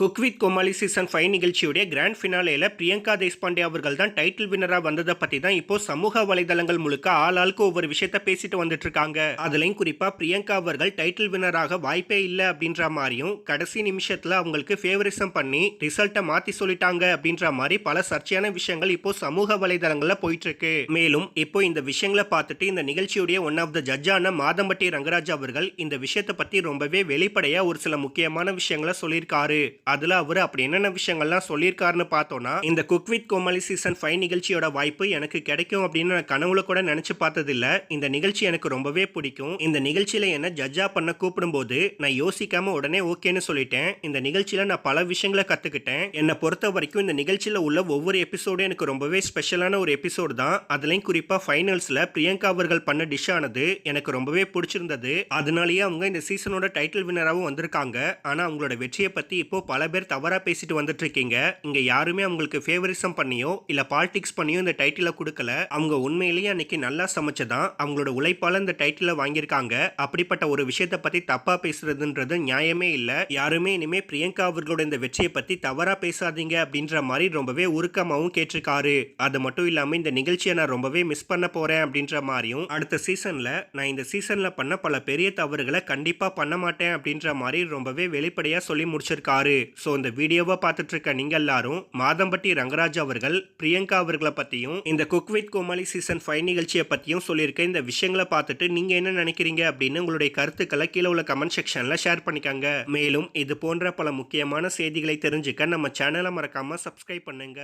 Cook with Komali season five நிகழ்ச்சியுடைய grand ஃபினாலேயில் பிரியங்கா தேஷ்பாண்டே அவர்கள் தான் டைட்டில் வினராக வந்ததை பற்றி தான் இப்போ சமூக வலைதளங்கள் முழுக்க ஆள் ஆளுக்கு ஒவ்வொரு விஷயத்த பேசிட்டு வந்துட்டு இருக்காங்க அதுலேயும் குறிப்பாக பிரியங்கா அவர்கள் டைட்டில் வினராக வாய்ப்பே இல்லை அப்படின்ற மாதிரியும் கடைசி நிமிஷத்தில் அவங்களுக்கு ஃபேவரிசம் பண்ணி ரிசல்ட்டை மாற்றி சொல்லிட்டாங்க அப்படின்ற மாதிரி பல சர்ச்சையான விஷயங்கள் இப்போ சமூக வலைதளங்களில் போயிட்டு இருக்கு மேலும் இப்போ இந்த விஷயங்களை பார்த்துட்டு இந்த நிகழ்ச்சியுடைய ஒன் ஆஃப் த ஜட்ஜான மாதம்பட்டி ரங்கராஜ் அவர்கள் இந்த விஷயத்தை பற்றி ரொம்பவே வெளிப்படையாக ஒரு சில முக்கியமான விஷயங்களை சொல்லியிருக்காரு. அதில் அவர் அப்படி என்னென்ன விஷயங்கள்லாம் சொல்லியிருக்காருன்னு பார்த்தோன்னா இந்த cook with Komali season five நிகழ்ச்சியோட வாய்ப்பு எனக்கு கிடைக்கும் அப்படின்னு நான் கனவுல கூட நினச்சி பார்த்ததில்ல. இந்த நிகழ்ச்சி எனக்கு ரொம்பவே பிடிக்கும். இந்த நிகழ்ச்சியில் என்ன ஜட்ஜா பண்ண கூப்பிடும்போது நான் யோசிக்காம உடனே ஓகேன்னு சொல்லிட்டேன். இந்த நிகழ்ச்சியில் நான் பல விஷயங்களை கற்றுக்கிட்டேன் என்னை பொறுத்த வரைக்கும் இந்த நிகழ்ச்சியில் உள்ள ஒவ்வொரு எபிசோடும் எனக்கு ரொம்பவே ஸ்பெஷலான ஒரு எபிசோடு தான். அதுலேயும் குறிப்பாக ஃபைனல்ஸில் பிரியங்கா அவர்கள் பண்ண டிஷ் ஆனது எனக்கு ரொம்பவே பிடிச்சிருந்தது. அதனாலேயே அவங்க இந்த சீசனோட டைட்டில் வின்னராகவும் வந்திருக்காங்க. ஆனால் அவங்களோட வெற்றியை பற்றி இப்போ பல பல பேர் தவறாக பேசிட்டு வந்துட்டு இருக்கீங்க இங்கே யாருமே அவங்களுக்கு ஃபேவரிசம் பண்ணியோ இல்லை பாலிடிக்ஸ் பண்ணியோ இந்த டைட்டிலை கொடுக்கல. அவங்க உண்மையிலேயே அன்னைக்கு நல்லா சமைச்சதான் அவங்களோட உழைப்பால் இந்த டைட்டிலை வாங்கியிருக்காங்க. அப்படிப்பட்ட ஒரு விஷயத்தை பற்றி தப்பாக பேசுறதுன்றது நியாயமே இல்லை. யாருமே இனிமேல் பிரியங்கா அவர்களோட இந்த வெற்றியை பற்றி தவறாக பேசாதீங்க அப்படின்ற மாதிரி ரொம்பவே உருக்கமாகவும் கேட்டிருக்காரு. அது மட்டும் இல்லாமல் இந்த நிகழ்ச்சியை நான் ரொம்பவே மிஸ் பண்ண போகிறேன் அப்படின்ற மாதிரியும் அடுத்த சீசனில் நான் இந்த சீசனில் பண்ண பல பெரிய தவறுகளை கண்டிப்பாக பண்ண மாட்டேன் அப்படின்ற மாதிரி ரொம்பவே வெளிப்படையாக சொல்லி முடிச்சிருக்காரு. ஸோ இந்த வீடியோவை பார்த்துட்டு இருக்க நீங்க எல்லாரும் மாதம்பட்டி ரங்கராஜ் அவர்கள் பிரியங்கா அவர்களை பற்றியும் இந்த cook with Komali season five நிகழ்ச்சியை பற்றியும் சொல்லியிருக்க இந்த விஷயங்களை பார்த்துட்டு நீங்கள் என்ன நினைக்கிறீங்க அப்படின்னு உங்களுடைய கருத்துக்களை கீழே உள்ள கமெண்ட் செக்ஷனில் ஷேர் பண்ணிக்கங்க. மேலும் இது போன்ற பல முக்கியமான செய்திகளை தெரிஞ்சுக்க நம்ம சேனலை மறக்காமல் சப்ஸ்கிரைப் பண்ணுங்க.